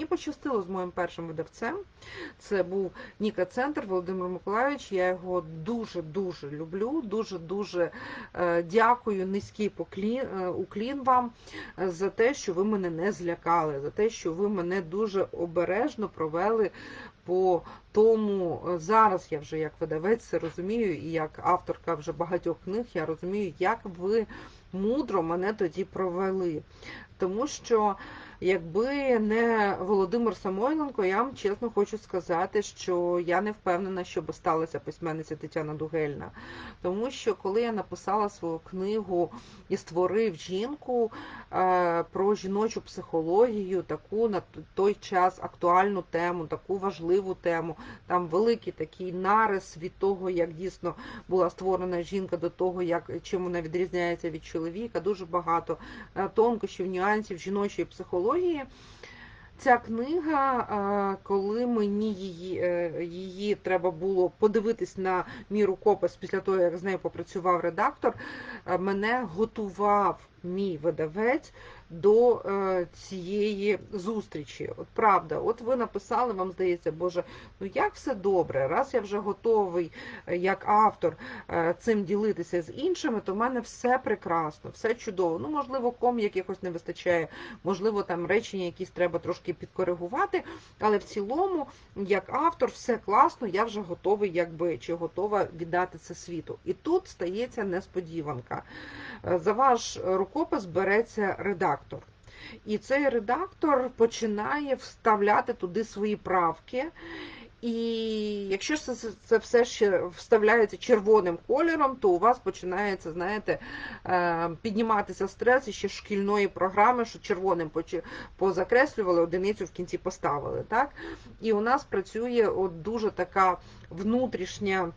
Мені пощастило з моїм першим видавцем. Це був Ніка Центр Володимир Миколаївич. Я його дуже-дуже люблю, дуже-дуже е, дякую, низький поклін, е, уклін вам за те, що ви мене не злякали, за те, що ви мене дуже обережно провели по тому, зараз я вже як видавець це розумію, і як авторка вже багатьох книг, я розумію, як ви мудро мене тоді провели. Тому що Якби не Володимир Самойленко, я вам чесно хочу сказати, що я не впевнена, що би сталася письменниця Тетяна Дугельна. Тому що коли я написала свою книгу і створив жінку е, про жіночу психологію, таку на той час актуальну тему, таку важливу тему, там великий такий нарис від того, як дійсно була створена жінка, до того, як чим вона відрізняється від чоловіка, дуже багато е, тонкощів, нюансів жіночої психології психології. Ця книга, коли мені її е, її треба було подивитись на мій рукопис після того, як з нею попрацював редактор, е, мене готував мій видавець до е, цієї зустрічі. От правда, от ви написали, вам здається, Боже, ну як все добре, раз я вже готовий е, як автор е, цим ділитися з іншими, то в мене все прекрасно, все чудово. Ну, можливо, ком якихось не вистачає, можливо, там речення якісь треба трошки підкоригувати, але в цілому, як автор, все класно, я вже готовий, якби чи готова віддати це світу. І тут стається несподіванка. За ваш рукопис береться редактор. І цей редактор починає вставляти туди свої правки. І якщо це, це все ще вставляється червоним кольором, то у вас починається, знаєте, е, підніматися стрес ще шкільної програми, що червоним позакреслювали, одиницю в кінці поставили. Так? І у нас працює от дуже така внутрішня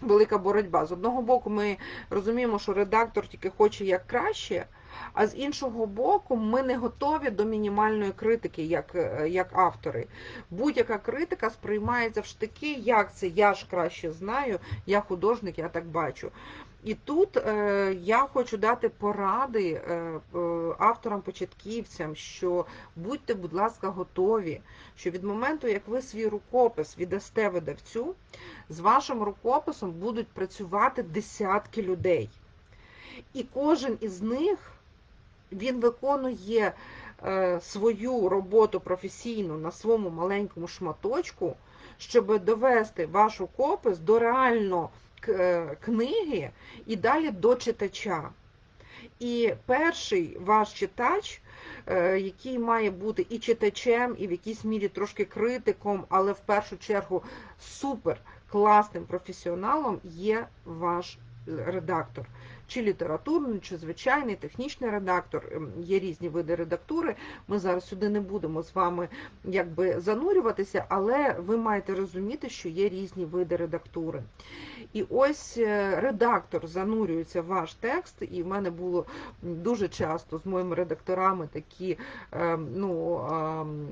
велика боротьба. З одного боку, ми розуміємо, що редактор тільки хоче як краще, а з іншого боку, ми не готові до мінімальної критики, як е, як автори. Будь-яка критика сприймається в штики, як це я ж краще знаю, я художник, я так бачу. І тут е, я хочу дати поради е, е, авторам-початківцям, що будьте, будь ласка, готові, що від моменту, як ви свій рукопис віддасте видавцю, з вашим рукописом будуть працювати десятки людей. І кожен із них він виконує е, свою роботу професійну на своєму маленькому шматочку, щоб довести ваш рукопис до реально е, книги і далі до читача. І перший ваш читач, е, який має бути і читачем, і в якійсь мірі трошки критиком, але в першу чергу супер класним професіоналом, є ваш редактор чи літературний, чи звичайний технічний редактор. Ем, є різні види редактури. Ми зараз сюди не будемо з вами якби занурюватися, але ви маєте розуміти, що є різні види редактури. І ось е, редактор занурюється в ваш текст, і в мене було дуже часто з моїми редакторами такі, ем, ну, ем,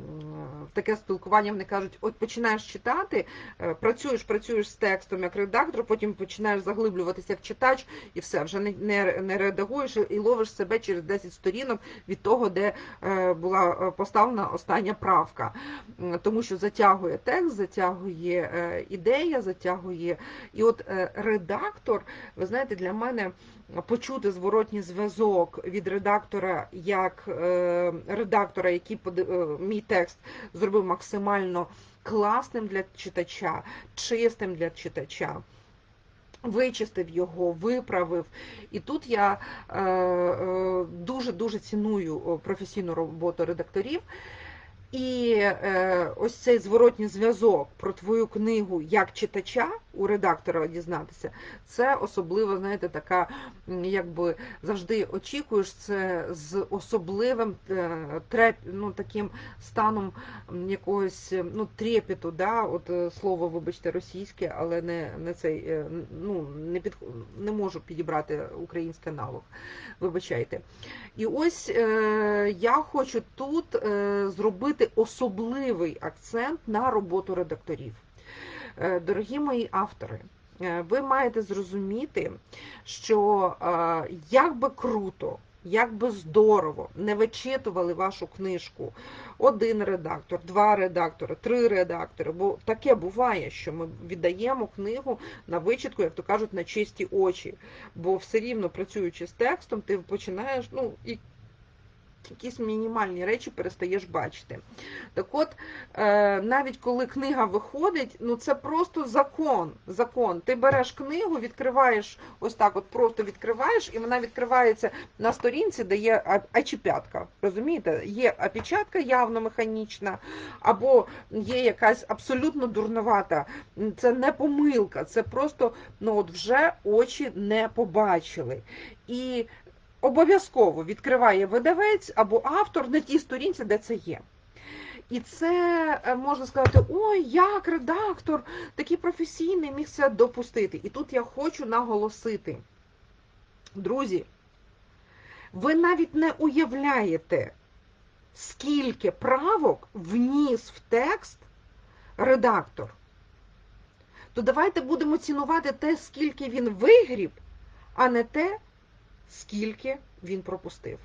таке спілкування, вони кажуть, от починаєш читати, е, працюєш, працюєш з текстом як редактор, потім починаєш заглиблюватися як читач, і все, вже не не, не редагуєш і ловиш себе через 10 сторінок від того, де е, була поставлена остання правка. Тому що затягує текст, затягує ідея, затягує. І от Е, редактор, ви знаєте, для мене почути зворотній зв'язок від редактора як е, редактора, який е, мій текст зробив максимально класним для читача, чистим для читача. Вичистив його, виправив. І тут я дуже-дуже ціную професійну роботу редакторів. І е, ось цей зворотній зв'язок про твою книгу як читача у редактора дізнатися, це особливо, знаєте, така, якби завжди очікуєш це з особливим е, треп, ну, таким станом якогось ну, трепету, да? от е, слово, вибачте, російське, але не не цей, е, ну, не під, не можу підібрати український аналог. Вибачайте. І ось е, я хочу тут е, зробити особливий акцент на роботу редакторів. Е, дорогі мої автори, е, ви маєте зрозуміти, що е, як би круто як би здорово не вичитували вашу книжку один редактор, два редактори, три редактори. Бо таке буває, що ми віддаємо книгу на вичитку, як то кажуть, на чисті очі. Бо все рівно працюючи з текстом, ти починаєш, ну, і якісь мінімальні речі перестаєш бачити. Так от, е, навіть коли книга виходить, ну це просто закон. закон. Ти береш книгу, відкриваєш, ось так от просто відкриваєш, і вона відкривається на сторінці, де є ачіпятка. Розумієте? Є опечатка явно механічна, або є якась абсолютно дурновата. Це не помилка, це просто ну от вже очі не побачили. І обов'язково відкриває видавець або автор на тій сторінці, де це є. І це е, можна сказати, ой, як редактор, такий професійний міг це допустити. І тут я хочу наголосити, друзі, ви навіть не уявляєте, скільки правок вніс в текст редактор. То давайте будемо цінувати те, скільки він вигріб, а не те, скільки він пропустив.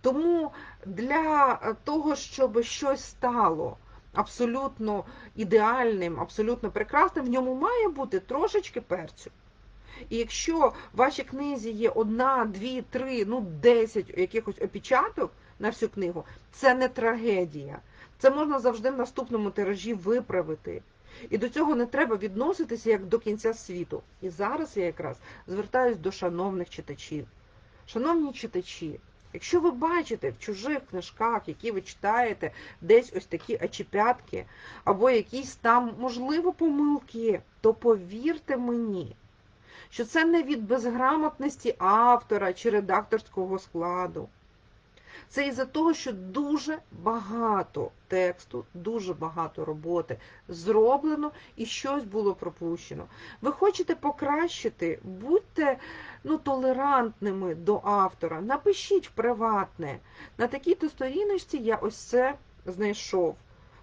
Тому для того, щоб щось стало абсолютно ідеальним, абсолютно прекрасним, в ньому має бути трошечки перцю. І якщо в вашій книзі є одна, дві, три, ну десять якихось опечаток на всю книгу, це не трагедія. Це можна завжди в наступному тиражі виправити. І до цього не треба відноситися як до кінця світу. І зараз я якраз звертаюсь до шановних читачів. Шановні читачі, якщо ви бачите в чужих книжках, які ви читаєте, десь ось такі очіпятки, або якісь там, можливо, помилки, то повірте мені, що це не від безграмотності автора чи редакторського складу. Це із-за того, що дуже багато тексту, дуже багато роботи зроблено і щось було пропущено. Ви хочете покращити, будьте ну, толерантними до автора, напишіть приватне. На такій-то сторіночці я ось це знайшов.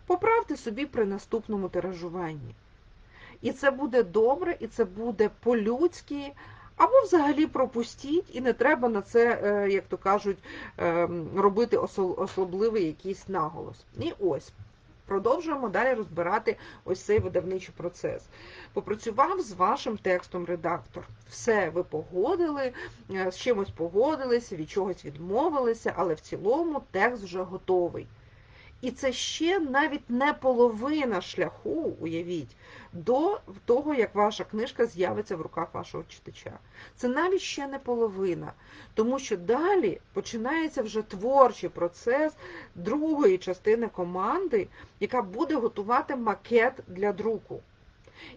Поправте собі при наступному тиражуванні. І це буде добре, і це буде по-людськи. Або взагалі пропустіть, і не треба на це, е, як то кажуть, е, робити особливий якийсь наголос. І ось. Продовжуємо далі розбирати ось цей видавничий процес. Попрацював з вашим текстом редактор. Все, ви погодили, е, з чимось погодилися, від чогось відмовилися, але в цілому текст вже готовий. І це ще навіть не половина шляху, уявіть, до того, як ваша книжка з'явиться в руках вашого читача. Це навіть ще не половина, тому що далі починається вже творчий процес другої частини команди, яка буде готувати макет для друку.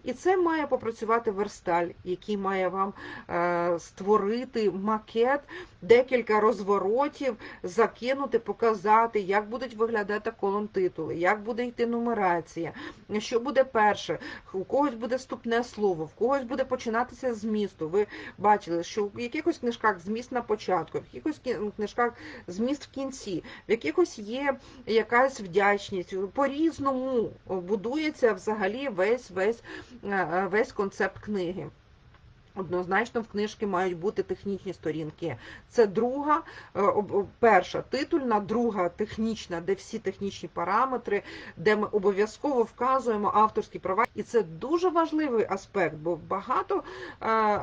І це має попрацювати версталь, який має вам е, створити макет, декілька розворотів, закинути, показати, як будуть виглядати колон титули, як буде йти нумерація, що буде перше, у когось буде вступне слово, в когось буде починатися змісту. Ви бачили, що в якихось книжках зміст на початку, в якихось книжках зміст в кінці, в якихось є якась вдячність. По-різному будується взагалі весь весь весь концепт книги. Однозначно в книжки мають бути технічні сторінки. Це друга, е, перша титульна, друга технічна, де всі технічні параметри, де ми обов'язково вказуємо авторські права. І це дуже важливий аспект, бо багато е,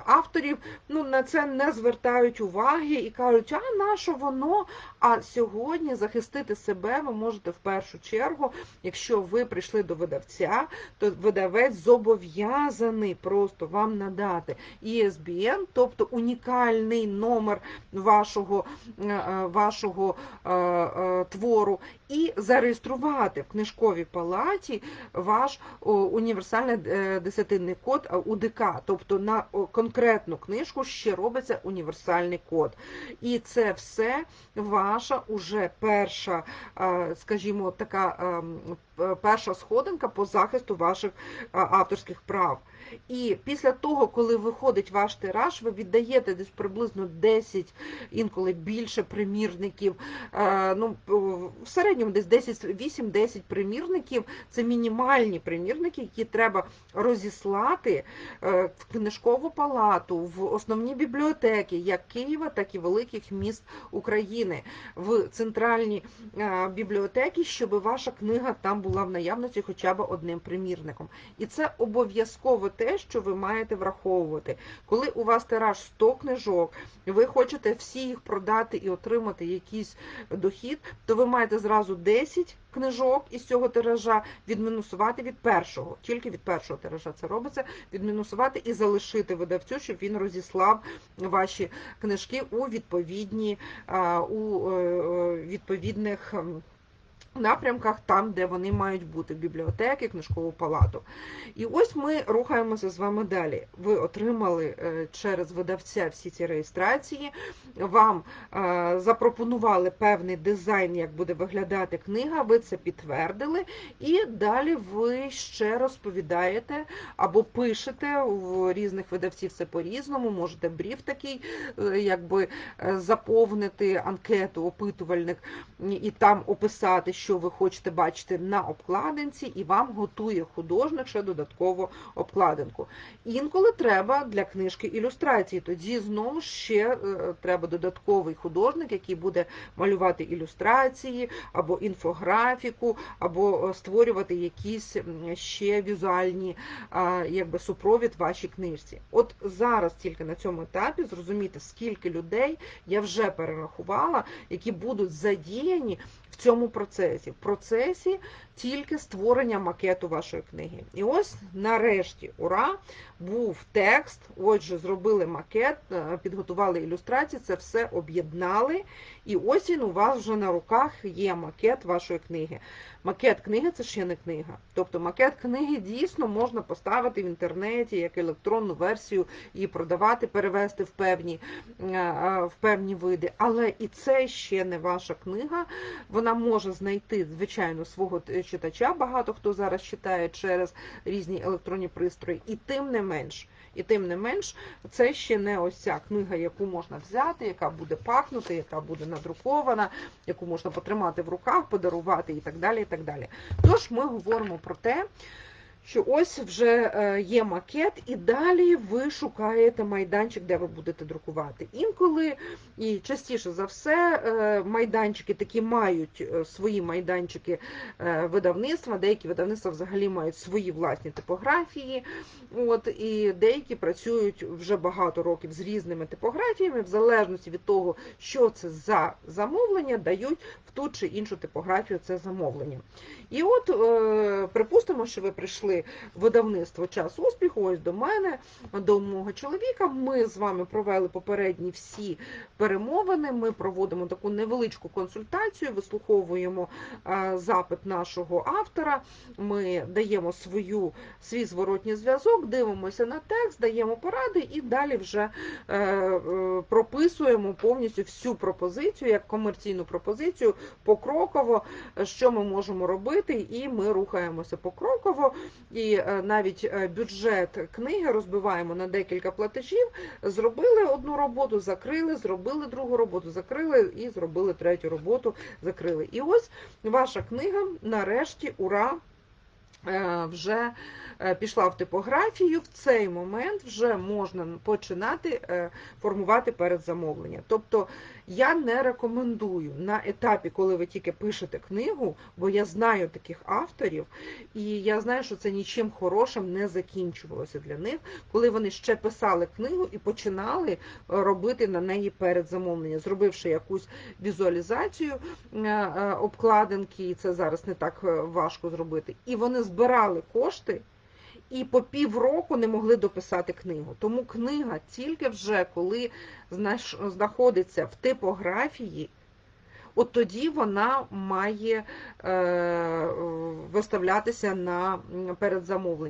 авторів ну, на це не звертають уваги і кажуть, а на що воно? А сьогодні захистити себе ви можете в першу чергу, якщо ви прийшли до видавця, то видавець зобов'язаний просто вам надати. ISBN, тобто унікальний номер вашого е, е, вашого е, твору, і зареєструвати в книжковій палаті ваш універсальний десятинний код УДК, тобто на конкретну книжку ще робиться універсальний код. І це все ваша уже перша, скажімо, така ем, перша сходинка по захисту ваших е, авторських прав. І після того, коли виходить ваш тираж, ви віддаєте десь приблизно 10, інколи більше примірників. Е, Ну, в середньому десь 10, 8-10 примірників. Це мінімальні примірники, які треба розіслати е, в книжкову палату, в основні бібліотеки, як Києва, так і великих міст України, в центральні е, бібліотеки, щоб ваша книга там була в наявності хоча б одним примірником. І це обов'язково те, що ви маєте враховувати. Коли у вас тираж 100 книжок, ви хочете всі їх продати і отримати якийсь дохід, то ви маєте зразу 10 книжок із цього тиража відмінусувати від першого, тільки від першого тиража це робиться, відмінусувати і залишити видавцю, щоб він розіслав ваші книжки у відповідні у е, е, відповідних. Напрямках там, де вони мають бути, бібліотеки, книжкову палату. І ось ми рухаємося з вами далі. Ви отримали е, через видавця всі ці реєстрації, вам е, запропонували певний дизайн, як буде виглядати книга, ви це підтвердили, і далі ви ще розповідаєте або пишете в різних видавців це по-різному, можете бриф такий, е, якби заповнити анкету, опитувальник і там описати, що ви хочете бачити на обкладинці, і вам готує художник ще додатково обкладинку. Інколи треба для книжки ілюстрації, тоді знову ще е, треба додатковий художник, який буде малювати ілюстрації або інфографіку, або е, створювати якісь ще візуальні якби супровід вашій книжці. От зараз тільки на цьому етапі зрозуміти, скільки людей я вже перерахувала, які будуть задіяні в цьому процесі. В процесі тільки створення макету вашої книги. І ось нарешті, ура, був текст. Отже, зробили макет, е, підготували ілюстрації, це все об'єднали. І ось він у вас вже на руках є макет вашої книги. Макет книги це ще не книга. Тобто макет книги дійсно можна поставити в інтернеті як електронну версію і продавати, перевести в певні, е, е, в певні види. Але і це ще не ваша книга. Вона може знайти, звичайно, свого читача. Багато хто зараз читає через різні електронні пристрої, і тим не менш. І тим не менш, це ще не ось ця книга, яку можна взяти, яка буде пахнути, яка буде надрукована, яку можна потримати в руках, подарувати і так далі. І так далі. Тож ми говоримо про те, що ось вже е, є макет, і далі ви шукаєте майданчик, де ви будете друкувати. Інколи і частіше за все е, майданчики такі мають е, свої майданчики видавництва, деякі видавництва взагалі мають свої власні типографії. От, і деякі працюють вже багато років з різними типографіями, в залежності від того, що це за замовлення, дають в ту чи іншу типографію це замовлення. І от, припустимо, що ви прийшли в видавництво час успіху, ось до мене, до мого чоловіка. Ми з вами провели попередні всі перемовини. Ми проводимо таку невеличку консультацію, вислуховуємо запит нашого автора. Ми даємо свою свій зворотній зв'язок, дивимося на текст, даємо поради і далі вже е, е, прописуємо повністю всю пропозицію як комерційну пропозицію покроково, що ми можемо робити, і ми рухаємося покроково. І е, навіть е, бюджет книги розбиваємо на декілька платежів. Зробили одну роботу, закрили, зробили другу роботу, закрили і зробили третю роботу, закрили. І ось ваша книга нарешті, ура! е, Вже пішла в типографію, в цей момент вже можна починати формувати передзамовлення. Тобто я не рекомендую на етапі, коли ви тільки пишете книгу, бо я знаю таких авторів, і я знаю, що це нічим хорошим не закінчувалося для них, коли вони ще писали книгу і починали е, робити на неї передзамовлення, зробивши якусь візуалізацію е, е, обкладинки, і це зараз не так важко зробити. І вони збирали кошти. І по півроку не могли дописати книгу. Тому книга тільки вже коли знаходиться в типографії, от тоді вона має е, виставлятися на передзамовлення.